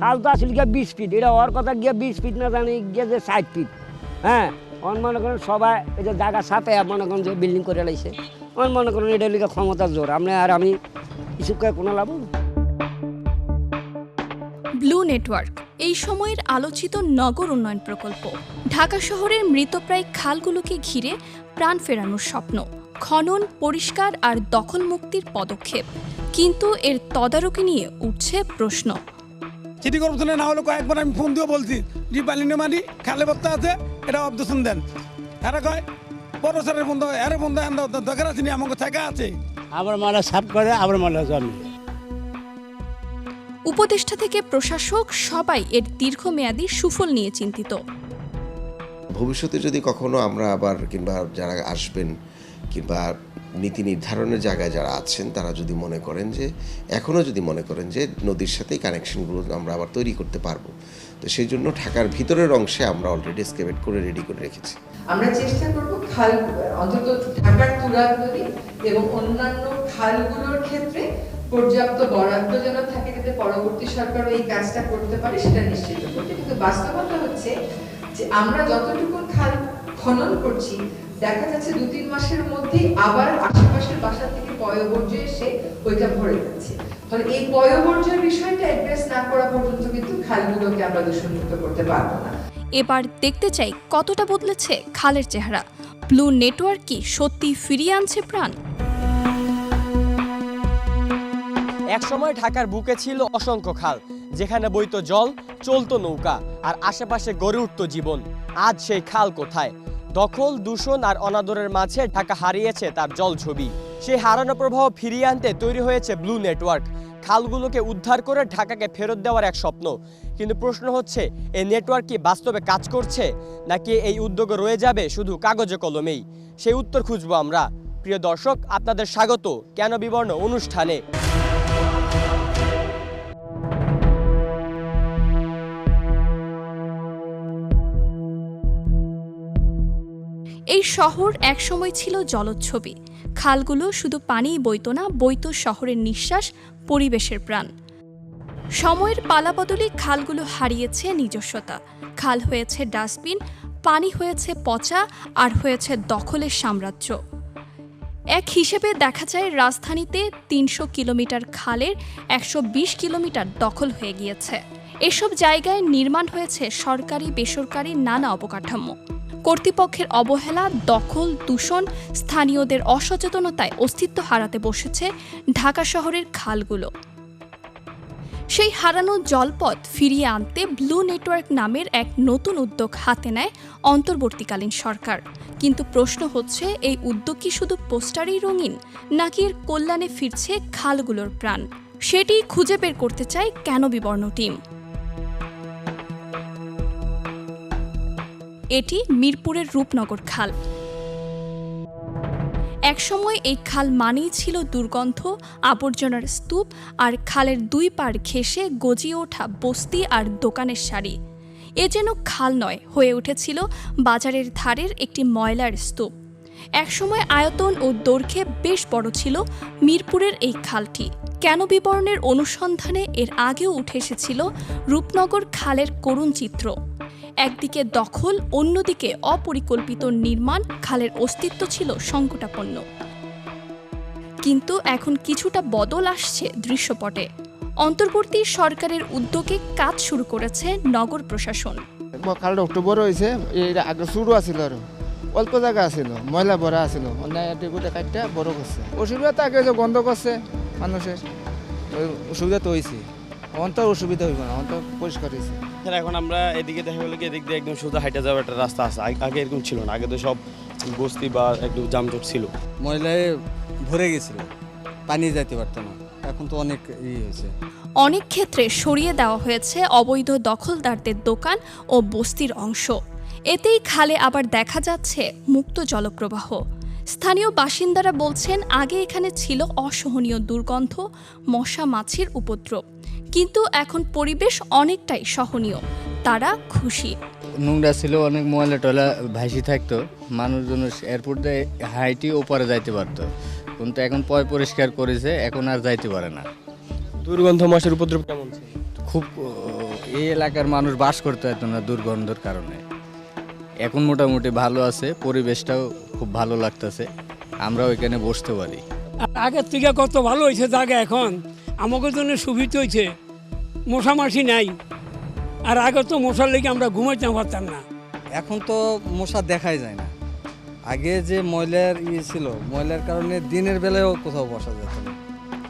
খাল তো আসলে গিয়ে বিশ ফিট। এটা ওর কথা গিয়ে বিশ ফিট না জানি গিয়ে যে ষাট ফিট। হ্যাঁ? অন মনে করেন সবাই এই যে জায়গা সাথে মনে করেন যে বিল্ডিং করে লাইছে। অন মনে করেন এটা লিখে ক্ষমতার জোর। আপনি আর আমি কিছু কোনো লাভ ব্লু নেটওয়ার্ক, এই সময়ের আলোচিত নগর উন্নয়ন প্রকল্প। ঢাকা শহরের মৃতপ্রায় খালগুলোকে ঘিরে প্রাণ ফেরানোর স্বপ্ন। খনন, পরিষ্কার আর দখল মুক্তির পদক্ষেপ। কিন্তু এর তদারকি নিয়ে উঠছে প্রশ্ন। সিটি কর্পোরেশনে না হলে কয়েকবার আমি ফোন দিয়ে বলছি যে বালিনে মানি খালে বত্তা আছে এটা অবদূষণ দেন। এরা কয় বড় স্যারের বন্ধ এর বন্ধ দরকার আছে নি আমাকে থাকা আছে। আবার মালা সাফ করে আবার মালা জন্মে উপদেষ্টা থেকে প্রশাসক সবাই এর দীর্ঘমেয়াদী সুফল নিয়ে চিন্তিত। ভবিষ্যতে যদি কখনো আমরা আবার কিংবা যারা আসবেন কিংবা নীতি নির্ধারণের জায়গায় যারা আছেন, তারা যদি মনে করেন যে, এখনও যদি মনে করেন যে, নদীর সাথেই কানেকশনগুলো আমরা আবার তৈরি করতে পারব। তো সেই জন্য ঢাকার ভিতরের অংশে আমরা অলরেডি এসকেভেট করে রেডি করে রেখেছি। আমরা চেষ্টা করব খাল, অন্তত ঢাকার তুরাগ নদী এবং অন্যান্য খালগুলোর ক্ষেত্রে পর্যাপ্ত বরাদ্দ যেন থাকে যাতে পরবর্তী সরকারও এই কাজটা করতে পারে, সেটা নিশ্চিত করতে। কিন্তু বাস্তবতা হচ্ছে যে, আমরা যতটুকু খাল খনন করছি দেখা যাচ্ছে দু তিন মাসের মধ্যেই আবার আশেপাশের বাসা থেকে পয়বর্জ্য এসে ওইটা ভরে যাচ্ছে। ফলে এই পয়বর্জ্যের বিষয়টা অ্যাড্রেস না করা পর্যন্ত কিন্তু খালগুলোকে আমরা দূষণমুক্ত করতে পারব না। এবার দেখতে চাই কতটা বদলেছে খালের চেহারা? ব্লু নেটওয়ার্ক কি সত্যি ফিরিয়ে আনছে প্রাণ? একসময় ঢাকার বুকে ছিল অসংখ্য খাল যেখানে বইত জল চলতো নৌকা আর আশেপাশে গড়ে উঠত জীবন। আজ সেই খাল কোথায়? দখল, দূষণ আর অনাদরের মাঝে ঢাকা হারিয়েছে তার জল ছবি। সেই হারানো প্রবাহ ফিরিয়ে আনতে তৈরি হয়েছে ব্লু নেটওয়ার্ক খালগুলোকে উদ্ধার করে ঢাকাকে ফেরত দেওয়ার এক স্বপ্ন। কিন্তু প্রশ্ন হচ্ছে, এই নেটওয়ার্ক কি বাস্তবে কাজ করছে? নাকি এই উদ্যোগ রয়ে যাবে শুধু কাগজে কলমেই? সেই উত্তর খুঁজবো আমরা। প্রিয় দর্শক, আপনাদের স্বাগত। কেন বিবর্ণ অনুষ্ঠানে? শহর একসময় ছিল জলোচ্ছবি। খালগুলো শুধু পানিই বইতো না, বইতো শহরের নিঃশ্বাস, পরিবেশের প্রাণ। সময়ের পালাবদলে খালগুলো হারিয়েছে নিজস্বতা। খাল হয়েছে ডাস্টবিন, পানি হয়েছে পচা, আর হয়েছে দখলের সাম্রাজ্য। এক হিসেবে দেখা যায় রাজধানীতে তিনশো কিলোমিটার খালের একশো বিশ কিলোমিটার দখল হয়ে গিয়েছে। এসব জায়গায় নির্মাণ হয়েছে সরকারি বেসরকারি নানা অবকাঠামো। কর্তৃপক্ষের অবহেলা, দখল, দূষণ, স্থানীয়দের অসচেতনতায় অস্তিত্ব হারাতে বসেছে ঢাকা শহরের খালগুলো। সেই হারানো জলপথ ফিরিয়ে আনতে ব্লু নেটওয়ার্ক নামের এক নতুন উদ্যোগ হাতে নেয় অন্তর্বর্তীকালীন সরকার। কিন্তু প্রশ্ন হচ্ছে, এই উদ্যোগ কি শুধু পোস্টারেই রঙিন, নাকি এর কল্যাণে ফিরছে খালগুলোর প্রাণ? সেটি খুঁজে বের করতে চায় কেন বিবর্ণ টিম? এটি মিরপুরের রূপনগর খাল। একসময় এই খাল মানেই ছিল দুর্গন্ধ, আবর্জনার স্তূপ আর খালের দুই পার ঘেঁষে গজিয়ে ওঠা বস্তি আর দোকানের সারি। এ যেন খাল নয়, হয়ে উঠেছিল বাজারের ধারের একটি ময়লার স্তূপ। একসময় আয়তন ও দৈর্ঘ্যে বেশ বড় ছিল মিরপুরের এই খালটি। কেন বিবরণের অনুসন্ধানে এর আগেও উঠে এসেছিল রূপনগর খালের করুণ চিত্র। একদিকে দখল, অন্যদিকে অপরিকল্পিত নির্মাণ, খালের অস্তিত্ব ছিল সংকটাপন্ন। কিন্তু এখন কিছুটা বদল আসছে দৃশ্যপটে। অন্তর্বর্তী সরকারের উদ্যোগে কাজ শুরু করেছে নগর প্রশাসন। খালটা একটু বড় হয়েছে এটা আগে শুরু আছিল আর অল্প জায়গা আছিল, ময়লা ভরা আছিল। অন্যায় গোটা বড় করছে। অসুবিধা তো আগে যে বন্ধ করছে মানুষের অসুবিধা তো হয়েছে। অন্তর অসুবিধা হইব না, অন্তর পরিষ্কার হয়েছে। এখানে এখন আমরা এদিকে দেখা গেলো কি এদিক দিয়ে একদম সোজা হাইটে যাওয়ার একটা রাস্তা আছে। আগে- আগে এরকম ছিল না আগে তো সব বস্তি বা একটু জামজট ছিল। মহিলায় ভরে গেছিল পানি যাইতে পারতো না এখন তো অনেক ই হয়েছে। অনেক ক্ষেত্রে সরিয়ে দেওয়া হয়েছে অবৈধ দখলদারদের দোকান ও বস্তির অংশ। এতেই খালে আবার দেখা যাচ্ছে মুক্ত জলপ্রবাহ। স্থানীয় বাসিন্দারা বলছেন আগে এখানে ছিল অসহনীয় দুর্গন্ধ মশা মাছির উপদ্রব। কিন্তু এখন পরিবেশ অনেকটাই সহনীয়। তারা খুশি। নোংরা ছিল অনেক ময়লা টয়লা ভাসি থাকতো। মানুষজন এয়ারপোর্ট দিয়ে হাইটি ওপারে যাইতে পারতো। কিন্তু এখন পয় পরিষ্কার করেছে এখন আর যাইতে পারে না। দুর্গন্ধ মাসের উপদ্রব কেমন ছিল? খুব এই এলাকার মানুষ বাস করতে হতো না দুর্গন্ধর কারণে। এখন মোটামুটি ভালো আছে পরিবেশটাও খুব ভালো লাগতেছে। আমরাও এখানে বসতে পারি। আগের থেকে কত ভালো হয়েছে জায়গা এখন? আমাদের জন্য সুবিধা হয়েছে। মশামাছি নাই। আর আগে তো মশার লেগে আমরা ঘুমাইতে পারতাম না। এখন তো মশা দেখাই যায় না। আগে যে ময়লার ইয়ে ছিল ময়লার কারণে দিনের বেলায়ও কোথাও বসা যেত না।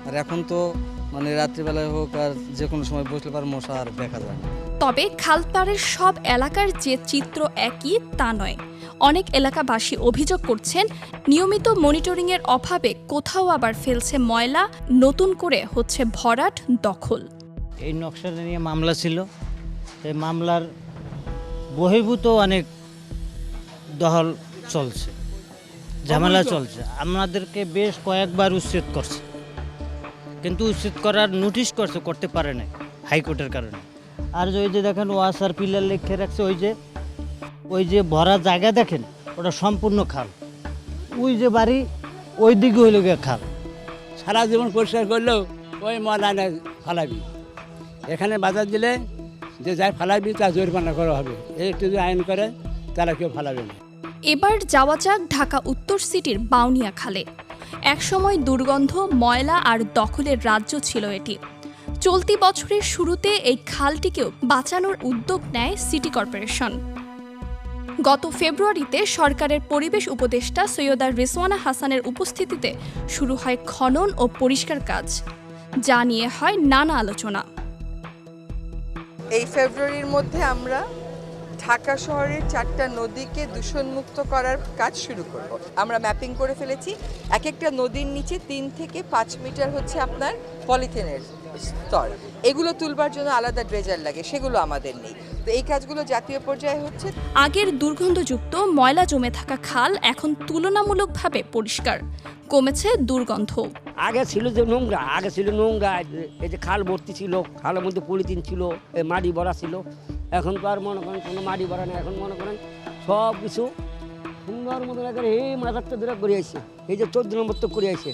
আর এখন তো মানে রাত্রিবেলায় হোক আর যে কোনো সময় বসলে পার মশা আর দেখা যায় না। তবে খালপাড়ের সব এলাকার যে চিত্র একই তা নয়। অনেক এলাকাবাসী অভিযোগ করছেন নিয়মিত মনিটরিংয়ের অভাবে কোথাও আবার ফেলছে ময়লা নতুন করে হচ্ছে ভরাট দখল। এই নকশাটা নিয়ে মামলা ছিল। এই মামলার বহির্ভূত অনেক দহল চলছে ঝামেলা চলছে। আমাদেরকে বেশ কয়েকবার উচ্ছেদ করছে কিন্তু উচ্ছেদ করার নোটিশ করছে করতে পারে নাই হাইকোর্টের কারণে। আর যে ওই যে দেখেন ওয়াসার পিলার লিখে রাখছে ওই যে ওই যে ভরা জায়গা দেখেন ওটা সম্পূর্ণ খাল। ওই যে বাড়ি ওই দিকে হইল গিয়ে খাল। সারা জীবন পরিষ্কার করলেও ওই ময়লা না ফালাবি। এখানে বাজার দিলে যে যাই ফালাবি তা জরিমানা করা হবে। এই একটু যদি আইন করে তারা কেউ ফালাবে না। এবার যাওয়া যাক ঢাকা উত্তর সিটির বাউনিয়া খালে। একসময় দুর্গন্ধ, ময়লা আর দখলের রাজ্য ছিল এটি। চলতি বছরের শুরুতে এই খালটিকেও বাঁচানোর উদ্যোগ নেয় সিটি কর্পোরেশন। গত ফেব্রুয়ারিতে সরকারের পরিবেশ উপদেষ্টা সৈয়দা রিসওয়ানা হাসানের উপস্থিতিতে শুরু হয় খনন ও পরিষ্কার কাজ। যা নিয়ে হয় নানা আলোচনা। এই ফেব্রুয়ারির মধ্যে আমরা ঢাকা শহরের চারটা নদীকে দূষণমুক্ত করার কাজ শুরু করব। আমরা ম্যাপিং করে ফেলেছি এক একটা নদীর নিচে তিন থেকে পাঁচ মিটার হচ্ছে আপনার পলিথিনের স্তর। এগুলো তুলবার জন্য আলাদা ড্রেজার লাগে, সেগুলো আমাদের নেই। তো এই কাজগুলো জাতীয় পর্যায়ে হচ্ছে। আগের দুর্গন্ধযুক্ত, ময়লা জমে থাকা খাল এখন তুলনামূলকভাবে পরিষ্কার। কমেছে দুর্গন্ধ। আগে ছিল যে নোংরা আগে ছিল নোংরা এই যে খাল ভর্তি ছিল খালের মধ্যে পলিথিন ছিল এই মাটি ভরা ছিল। এখন তো আর মনে করেন কোনো মাটি ভরা নেই এখন মনে করেন সব কিছু সুন্দর মতো একবারে এই মাথারটা ধরে করে আসছে এই যে চোদ্দ নম্বর তো করে আসছে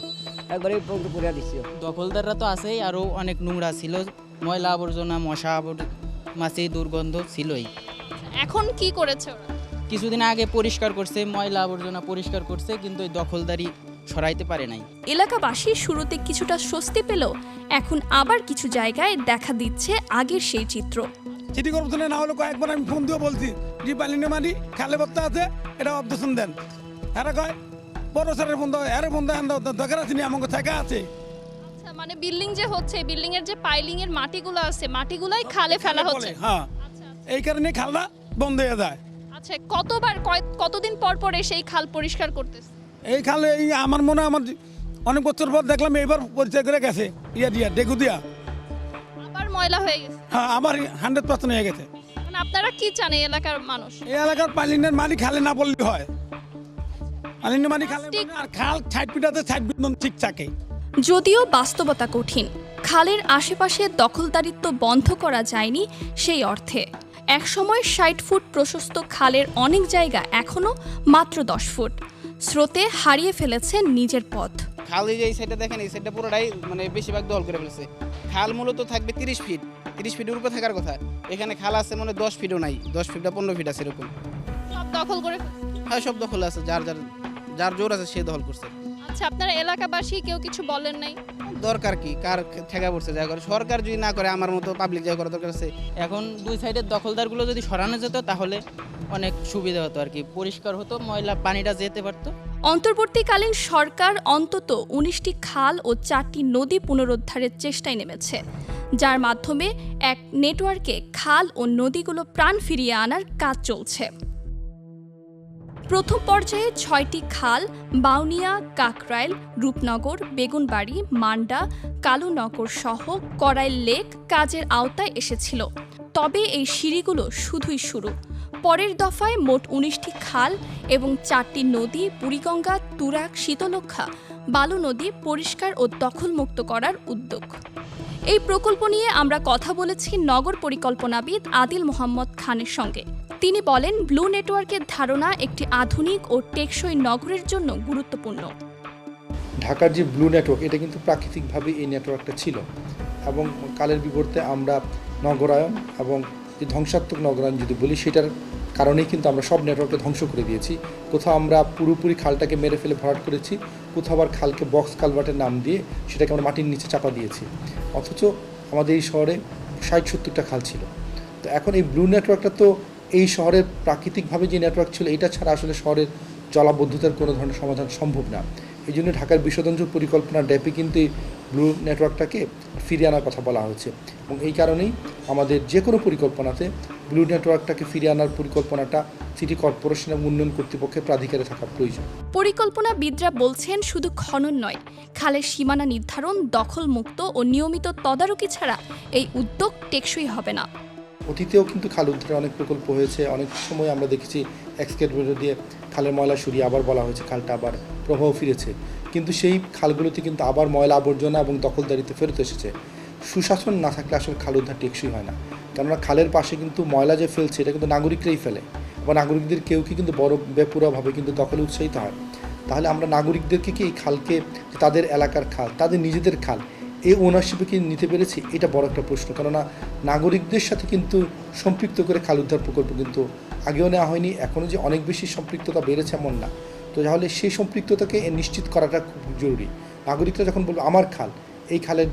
একবার এই পর্যন্ত করে দিচ্ছে দখলদাররা তো আছেই আরও অনেক নোংরা ছিল ময়লা আবর্জনা মশা আবর- মাছি দুর্গন্ধ ছিলই। এখন কি করেছে কিছুদিন আগে পরিষ্কার করছে ময়লা আবর্জনা পরিষ্কার করছে কিন্তু ওই দখলদারি সরাইতে পারে নাই। এলাকাবাসী শুরুতে কিছুটা স্বস্তি পেলেও এখন আবার কিছু জায়গায় দেখা দিচ্ছে আগের সেই চিত্র। সিটি কর্পোরেশনে না হলে কয়েকবার আমি ফোন দিয়ে বলছি যে বালিনে মানি খালে বত্তা আছে এটা অবদূষণ দেন। এরা কয় বড় স্যারের বন্ধ এর বন্ধ দরকার আছে নি আমাকে থাকা আছে। আচ্ছা মানে বিল্ডিং যে হচ্ছে বিল্ডিং এর যে পাইলিং এর মাটিগুলো আছে মাটিগুলোই খালে ফেলা হচ্ছে। হ্যাঁ। এই কারণে খালটা বন্ধ হয়ে যায়। আচ্ছা কতবার কতদিন পর পর সেই খাল পরিষ্কার করতেছে? এই খালে এই আমার মনে হয় আমার অনেক বছর পর দেখলাম এইবার পরিচয় করে গেছে। ইয়া দিয়া ডেকু দিয়া। আবার ময়লা হয়ে গেছে। হ্যাঁ আমার হান্ড্রেড পার্সেন্ট হয়ে গেছে। মানে আপনারা কি চান এই এলাকার মানুষ? এই এলাকার পালিনের মাটি খালে না বললে হয়। পালিনের মাটি খালে আর খাল পিটাতে বিন্দন ঠিক থাকে। যদিও বাস্তবতা কঠিন খালের আশেপাশে দখলদারিত্ব বন্ধ করা যায়নি সেই অর্থে। একসময় ষাট ফুট প্রশস্ত খালের অনেক জায়গা এখনও মাত্র দশ ফুট। স্রোতে হারিয়ে ফেলেছে নিজের পথ। খাল এই যে এই সাইডটা দেখেন এই সাইডটা পুরোটাই মানে বেশিরভাগ দল করে ফেলেছে। খাল মূলত থাকবে তিরিশ ফিট তিরিশ ফিটের উপরে থাকার কথা। এখানে খাল আছে মানে দশ ফিটও নাই দশ ফিট বা পনেরো ফিট আছে এরকম। সব দখল করে হ্যাঁ সব দখল আছে যার যার যার জোর আছে সে দখল করছে। আচ্ছা আপনারা এলাকাবাসী কেউ কিছু বলেন নাই? দরকার কি? কার ঠেকা পড়ছে? যা করে সরকার যদি না করে আমার মতো পাবলিক যা করা দরকার আছে। এখন দুই সাইডের দখলদারগুলো যদি সরানো যেত তাহলে অনেক সুবিধা হতো আর কি। পরিষ্কার হতো ময়লা পানিটা যেতে পারতো। অন্তর্বর্তীকালীন সরকার অন্তত উনিশটি খাল ও চারটি নদী পুনরুদ্ধারের চেষ্টায় নেমেছে যার মাধ্যমে এক নেটওয়ার্কে খাল ও নদীগুলো প্রাণ ফিরিয়ে আনার কাজ চলছে। প্রথম পর্যায়ে ছয়টি খাল, বাউনিয়া, কাকরাইল, রূপনগর, বেগুনবাড়ি, মান্ডা, কালুনগর সহ করাইল লেক কাজের আওতায় এসেছিল। তবে এই সিঁড়িগুলো শুধুই শুরু। পরের দফায় মোট উনিশটি খাল এবং চারটি নদী, বুড়িগঙ্গা, তুরাগ শীতলক্ষা বালু নদী পরিষ্কার ও দখলমুক্ত করার উদ্যোগ। এই প্রকল্প নিয়ে আমরা কথা বলেছি নগর পরিকল্পনাবিদ আদিল মোহাম্মদ খানের সঙ্গে। তিনি বলেন, ব্লু নেটওয়ার্কের ধারণা একটি আধুনিক ও টেকসই নগরের জন্য গুরুত্বপূর্ণ। ঢাকার যে ব্লু নেটওয়ার্ক, এটা কিন্তু প্রাকৃতিকভাবে এই নেটওয়ার্কটা ছিল। এবং কালের বিবর্তে আমরা নগরায়ন এবং যে ধ্বংসাত্মক নগরায়ন যদি বলি, সেটার কারণেই কিন্তু আমরা সব নেটওয়ার্ককে ধ্বংস করে দিয়েছি। কোথাও আমরা পুরোপুরি খালটাকে মেরে ফেলে ভরাট করেছি কোথাও আবার খালকে বক্স কালভার্টের নাম দিয়ে সেটাকে আমরা মাটির নিচে চাপা দিয়েছি। অথচ আমাদের এই শহরে ষাট সত্তরটা খাল ছিল। তো এখন এই ব্লু নেটওয়ার্কটা তো এই শহরের প্রাকৃতিকভাবে যে নেটওয়ার্ক ছিল, এটা ছাড়া আসলে শহরের জলাবদ্ধতার কোনো ধরনের সমাধান সম্ভব না। এই জন্য ঢাকার বিশ্বদঞ্জ পরিকল্পনা ড্যাপে কিন্তু এই ব্লু নেটওয়ার্কটাকে ফিরিয়ে আনার কথা বলা হয়েছে। এবং এই কারণেই আমাদের যে কোনো পরিকল্পনাতে ব্লু নেটওয়ার্কটাকে ফিরিয়ে আনার পরিকল্পনাটা সিটি কর্পোরেশন এবং উন্নয়ন কর্তৃপক্ষের প্রাধিকারে থাকা প্রয়োজন। পরিকল্পনাবিদরা বলছেন শুধু খনন নয় খালের সীমানা নির্ধারণ দখলমুক্ত ও নিয়মিত তদারকি ছাড়া এই উদ্যোগ টেকসই হবে না। অতীতেও কিন্তু খাল উদ্ধারের অনেক প্রকল্প হয়েছে। অনেক সময় আমরা দেখেছি এক্সকেটর দিয়ে খালের ময়লা সরিয়ে আবার বলা হয়েছে খালটা আবার প্রবাহ ফিরেছে। কিন্তু সেই খালগুলোতে কিন্তু আবার ময়লা আবর্জনা এবং দখলদারিতে ফেরত এসেছে। সুশাসন না থাকলে আসলে খাল উদ্ধার টেকসই হয় না। কেননা খালের পাশে কিন্তু ময়লা যে ফেলছে, এটা কিন্তু নাগরিকরাই ফেলে। বা নাগরিকদের কেউ কি কিন্তু বড় বেপুরাভাবে কিন্তু দখলে উৎসাহিত হয়। তাহলে আমরা নাগরিকদেরকে কি এই খালকে, তাদের এলাকার খাল, তাদের নিজেদের খাল এই ওনারশিপে কি নিতে পেরেছি? এটা বড় একটা প্রশ্ন। কেননা নাগরিকদের সাথে কিন্তু সম্পৃক্ত করে খাল উদ্ধার প্রকল্প কিন্তু আগেও নেওয়া হয়নি, এখনও যে অনেক বেশি সম্পৃক্ততা বেড়েছে এমন না। তো তাহলে সেই সম্পৃক্ততাকে নিশ্চিত করাটা খুব জরুরি। নাগরিকরা যখন বলব, আমার খাল, এই খালের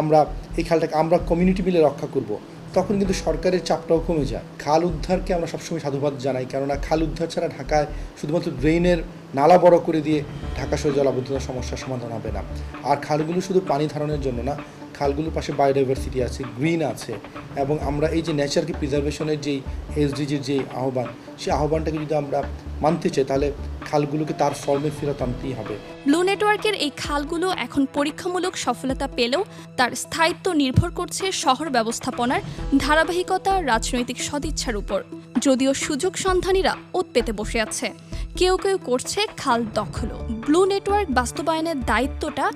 আমরা, এই খালটাকে আমরা কমিউনিটি মিলে রক্ষা করব। তখন কিন্তু সরকারের চাপটাও কমে যায়। খাল উদ্ধারকে আমরা সবসময় সাধুবাদ জানাই, কেননা খাল উদ্ধার ছাড়া ঢাকায় শুধুমাত্র ড্রেনের নালা বড় করে দিয়ে ঢাকা শহরে জলাবদ্ধতার সমস্যার সমাধান হবে না। আর খালগুলো শুধু পানি ধারণের জন্য না খালগুলোর পাশে বায়োডাইভার্সিটি আছে গ্রিন আছে, এবং আমরা এই যে নেচারকে প্রিজার্ভেশনের যেই এসডিজির যে আহ্বান সেই আহ্বানটাকে যদি আমরা মানতে চাই, তাহলে খালগুলোকে তার ফর্মে ফেরত আনতেই হবে। ব্লু নেটওয়ার্কের এই খালগুলো এখন পরীক্ষামূলক সফলতা পেলেও তার স্থায়িত্ব নির্ভর করছে শহর ব্যবস্থাপনার ধারাবাহিকতা, রাজনৈতিক সদিচ্ছার উপর, যদিও সুযোগ সন্ধানীরা ওত পেতে বসে আছে। কেউ কেউ করছে খাল দখলও ব্লু নেটওয়ার্ক বাস্তবায়নের দায়িত্বটা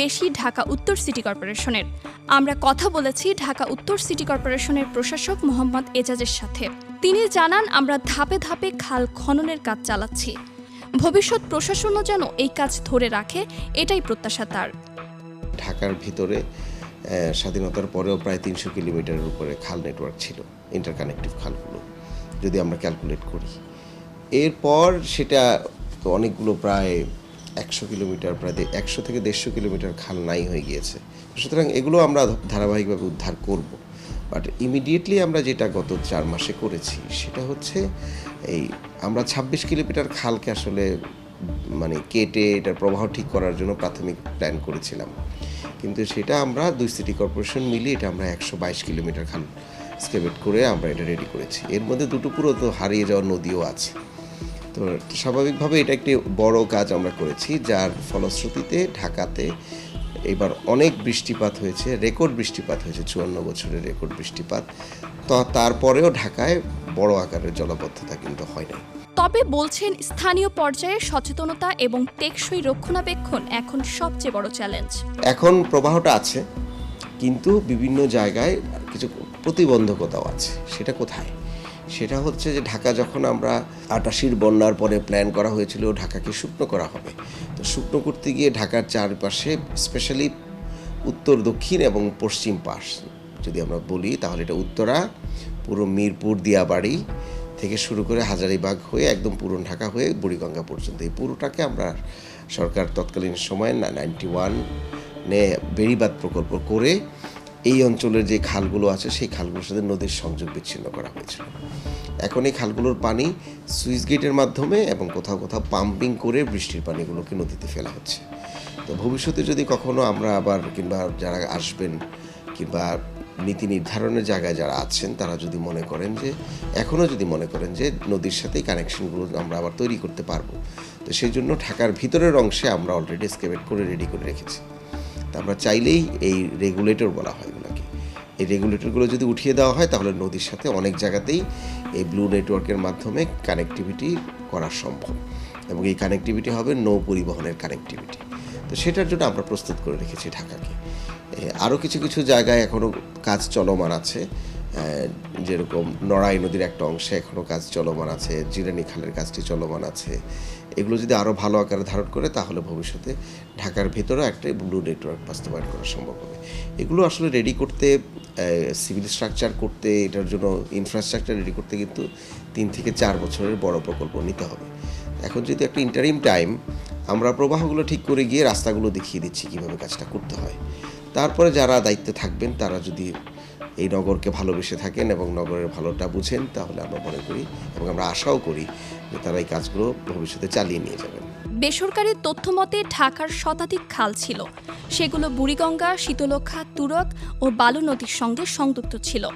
বেশি ঢাকা উত্তর সিটি কর্পোরেশনের। আমরা কথা বলেছি ঢাকা উত্তর সিটি কর্পোরেশনের প্রশাসক মোহাম্মদ এজাজের সাথে। তিনি জানান, আমরা ধাপে ধাপে খাল খননের কাজ চালাচ্ছি। ভবিষ্যৎ প্রশাসনও যেন এই কাজ ধরে রাখে, এটাই প্রত্যাশা তার। ঢাকার ভিতরে স্বাধীনতার পরেও প্রায় তিনশো কিলোমিটারের উপরে খাল নেটওয়ার্ক ছিল ইন্টারকানেক্টিভ খালগুলো। যদি আমরা ক্যালকুলেট করি। এরপর সেটা তো অনেকগুলো প্রায় একশো কিলোমিটার, প্রায় একশো থেকে দেড়শো কিলোমিটার খাল নাই হয়ে গিয়েছে। সুতরাং এগুলো আমরা ধারাবাহিকভাবে উদ্ধার করব। বাট ইমিডিয়েটলি আমরা যেটা গত চার মাসে করেছি, সেটা হচ্ছে এই আমরা ছাব্বিশ কিলোমিটার খালকে আসলে মানে কেটে এটার প্রবাহ ঠিক করার জন্য প্রাথমিক প্ল্যান করেছিলাম। কিন্তু সেটা আমরা দুই সিটি কর্পোরেশন মিলিয়ে এটা আমরা একশো বাইশ কিলোমিটার খাল স্কেবেট করে আমরা এটা রেডি করেছি। এর মধ্যে দুটো পুরো তো হারিয়ে যাওয়া নদীও আছে। তো স্বাভাবিকভাবে এটা একটি বড় কাজ আমরা করেছি যার ফলশ্রুতিতে ঢাকাতে এবার অনেক বৃষ্টিপাত হয়েছে রেকর্ড বৃষ্টিপাত হয়েছে চুয়ান্ন বছরের রেকর্ড বৃষ্টিপাত। তো তারপরেও ঢাকায় বড় আকারের জলাবদ্ধতা কিন্তু হয় না তবে বলছেন স্থানীয় পর্যায়ে সচেতনতা এবং টেকসই রক্ষণাবেক্ষণ এখন সবচেয়ে বড় চ্যালেঞ্জ। এখন প্রবাহটা আছে কিন্তু বিভিন্ন জায়গায় কিছু প্রতিবন্ধকতাও আছে সেটা কোথায়? সেটা হচ্ছে যে ঢাকা যখন আমরা আটাশির বন্যার পরে প্ল্যান করা হয়েছিল, ঢাকাকে শুকনো করা হবে। তো শুকনো করতে গিয়ে ঢাকার চারপাশে স্পেশালি উত্তর, দক্ষিণ এবং পশ্চিম পাশ, যদি আমরা বলি, তাহলে এটা উত্তরা, পুরো মিরপুর, দিয়াবাড়ি থেকে শুরু করে হাজারিবাগ হয়ে একদম পুরন ঢাকা হয়ে বুড়িগঙ্গা পর্যন্ত। এই পুরোটাকে আমরা সরকার তৎকালীন সময়ে নাইনটি ওয়ান নে বেড়িবাদ প্রকল্প করে এই অঞ্চলের যে খালগুলো আছে, সেই খালগুলোর সাথে নদীর সংযোগ বিচ্ছিন্ন করা হয়েছিল। এখন এই খালগুলোর পানি সুইচ গেটের মাধ্যমে এবং কোথাও কোথাও পাম্পিং করে বৃষ্টির পানিগুলোকে নদীতে ফেলা হচ্ছে। তো ভবিষ্যতে যদি কখনো আমরা আবার কিংবা যারা আসবেন কিংবা নীতি নির্ধারণের জায়গায় যারা আছেন, তারা যদি মনে করেন যে এখনও যদি মনে করেন যে নদীর সাথেই কানেকশনগুলো আমরা আবার তৈরি করতে পারব, তো সেই জন্য ঢাকার ভিতরের অংশে আমরা অলরেডি স্কেবেট করে রেডি করে রেখেছি। আমরা চাইলেই এই রেগুলেটর বলা হয় এগুলোকে এই রেগুলেটরগুলো যদি উঠিয়ে দেওয়া হয়, তাহলে নদীর সাথে অনেক জায়গাতেই এই ব্লু নেটওয়ার্কের মাধ্যমে কানেক্টিভিটি করা সম্ভব। এবং এই কানেক্টিভিটি হবে নৌ পরিবহনের কানেক্টিভিটি তো সেটার জন্য আমরা প্রস্তুত করে রেখেছি ঢাকাকে। আরও কিছু কিছু জায়গায় এখনও কাজ চলমান আছে। যেরকম নড়াই নদীর একটা অংশে এখনও কাজ চলমান আছে, জিরানি খালের কাজটি চলমান আছে। এগুলো যদি আরও ভালো আকারে ধারণ করে, তাহলে ভবিষ্যতে ঢাকার ভেতরেও একটা ব্লু নেটওয়ার্ক বাস্তবায়ন করা সম্ভব হবে। এগুলো আসলে রেডি করতে সিভিল স্ট্রাকচার করতে, এটার জন্য ইনফ্রাস্ট্রাকচার রেডি করতে কিন্তু তিন থেকে চার বছরের বড় প্রকল্প নিতে হবে। এখন যদি একটা ইন্টারিম টাইম আমরা প্রবাহগুলো ঠিক করে গিয়ে রাস্তাগুলো দেখিয়ে দিচ্ছি কীভাবে কাজটা করতে হয়। তারপরে যারা দায়িত্বে থাকবেন, তারা যদি এই নগরকে ভালোবেসে থাকেন এবং নগরের ভালোটা বুঝেন, তাহলে আমরা মনে করি এবং আমরা আশাও করি যে তারা এই কাজগুলো ভবিষ্যতে চালিয়ে নিয়ে যাবেন। বেসরকারি তথ্যমতে ঢাকার শতাধিক খাল ছিল। সেগুলো বুড়িগঙ্গা শীতলক্ষা তুরক ও বালু নদীর সঙ্গে সংযুক্ত ছিল,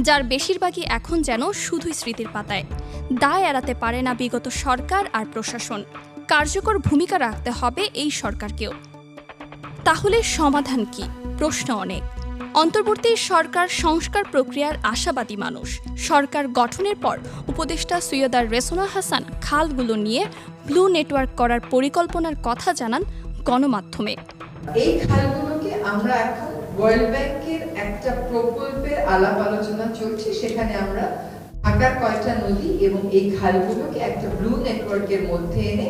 যার বেশিরভাগই এখন যেন শুধুই স্মৃতির পাতায়। দায় এড়াতে পারে না বিগত সরকার আর প্রশাসন। কার্যকর ভূমিকা রাখতে হবে এই সরকারকেও। তাহলে সমাধান কি? প্রশ্ন অনেক। অন্তর্বর্তী সরকার সংস্কার প্রক্রিয়ার আশাবাদী মানুষ। সরকার গঠনের পর উপদেষ্টা সৈয়দার রেসোনা হাসান খালগুলো নিয়ে ব্লু নেটওয়ার্ক করার পরিকল্পনার কথা জানান গণমাধ্যমে। এই খালগুলোকে আমরা এখন ওয়ার্ল্ড ব্যাংকের একটা প্রকল্পের আলাপ আলোচনা চলছে, সেখানে আমরা ঢাকার কয়টা নদী এবং এই খালগুলোকে একটা ব্লু নেটওয়ার্কের মধ্যে এনে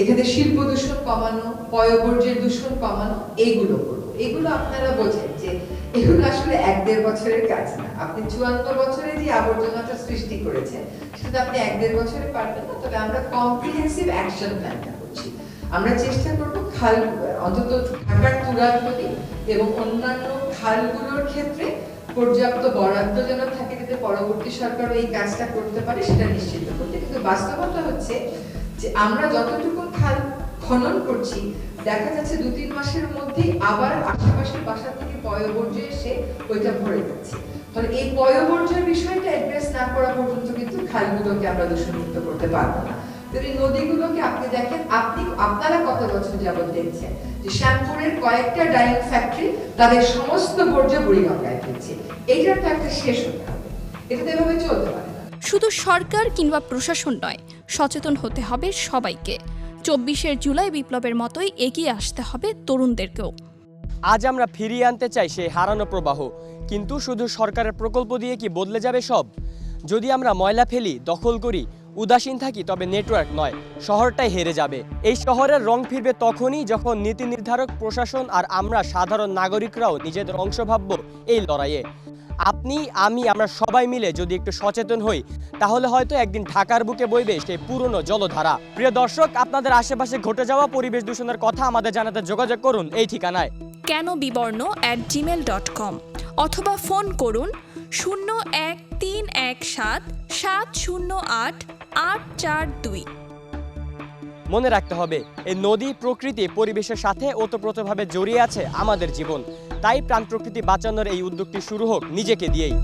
এখানে শিল্প দূষণ কমানো, পয়বর্জ্যের দূষণ কমানো, এইগুলো করব। এগুলো আপনারা বোঝেন যে এগুলো আসলে এক দেড় বছরের কাজ না। আপনি চুয়ান্ন বছরে যে আবর্জনাটা সৃষ্টি করেছেন, সেটা আপনি এক দেড় বছরে পারবেন না। তবে আমরা কম্প্রিহেন্সিভ অ্যাকশন প্ল্যানটা করছি। আমরা চেষ্টা করব খাল, অন্তত ঢাকার তুরাগ এবং অন্যান্য খালগুলোর ক্ষেত্রে পর্যাপ্ত বরাদ্দ যেন থাকে যাতে পরবর্তী সরকার এই কাজটা করতে পারে, সেটা নিশ্চিত করতে। কিন্তু বাস্তবতা হচ্ছে যে আমরা যতটুকু খাল খনন করছি, দেখা যাচ্ছে দু তিন মাসের মধ্যেই আবার আশেপাশের বাসা থেকে পয়বর্জ্য এসে ওইটা ভরে যাচ্ছে। এই পয়বর্জ্যের বিষয়টা অ্যাড্রেস না করা পর্যন্ত কিন্তু খালগুলোকে আমরা দূষণমুক্ত করতে পারব না। নদীগুলোকে আপনি দেখেন, আপনি, আপনারা কত বছর যাবত দেখছেন যে শ্যামপুরের কয়েকটা ডাইং ফ্যাক্টরি তাদের সমস্ত বর্জ্য বুড়িগঙ্গায় ফেলছে। তো একটা শেষ হতে হবে। এটা তো এভাবে চলতে পারে শুধু সরকার কিংবা প্রশাসন নয়, সচেতন হতে হবে সবাইকে। চব্বিশের জুলাই বিপ্লবের মতোই এগিয়ে আসতে হবে তরুণদেরকেও। আজ আমরা ফিরিয়ে আনতে চাই সেই হারানো প্রবাহ। কিন্তু শুধু সরকারের প্রকল্প দিয়ে কি বদলে যাবে সব? যদি আমরা ময়লা ফেলি, দখল করি, উদাসীন থাকি, তবে নেটওয়ার্ক নয়, শহরটাই হেরে যাবে। এই শহরের রং ফিরবে তখনই যখন নীতি নির্ধারক, প্রশাসন আর আমরা সাধারণ নাগরিকরাও নিজেদের অংশ ভাবব এই লড়াইয়ে। আপনি আমি আমরা সবাই মিলে যদি একটু সচেতন হই তাহলে হয়তো একদিন ঢাকার বুকে বইবে সেই পুরনো জলধারা। প্রিয় দর্শক আপনাদের আশেপাশে ঘটে যাওয়া পরিবেশ দূষণের কথা আমাদের জানাতে যোগাযোগ করুন এই ঠিকানায়। কেন বিবর্ণ অ্যাট জিমেল ডট কম অথবা ফোন করুন শূন্য এক তিন এক সাত সাত শূন্য আট আট চার দুই। মনে রাখতে হবে এই নদী প্রকৃতি পরিবেশের সাথে ওতপ্রোতভাবে জড়িয়ে আছে আমাদের জীবন। তাই প্রাণ প্রকৃতি বাঁচানোর এই উদ্যোগটি শুরু হোক নিজেকে দিয়েই।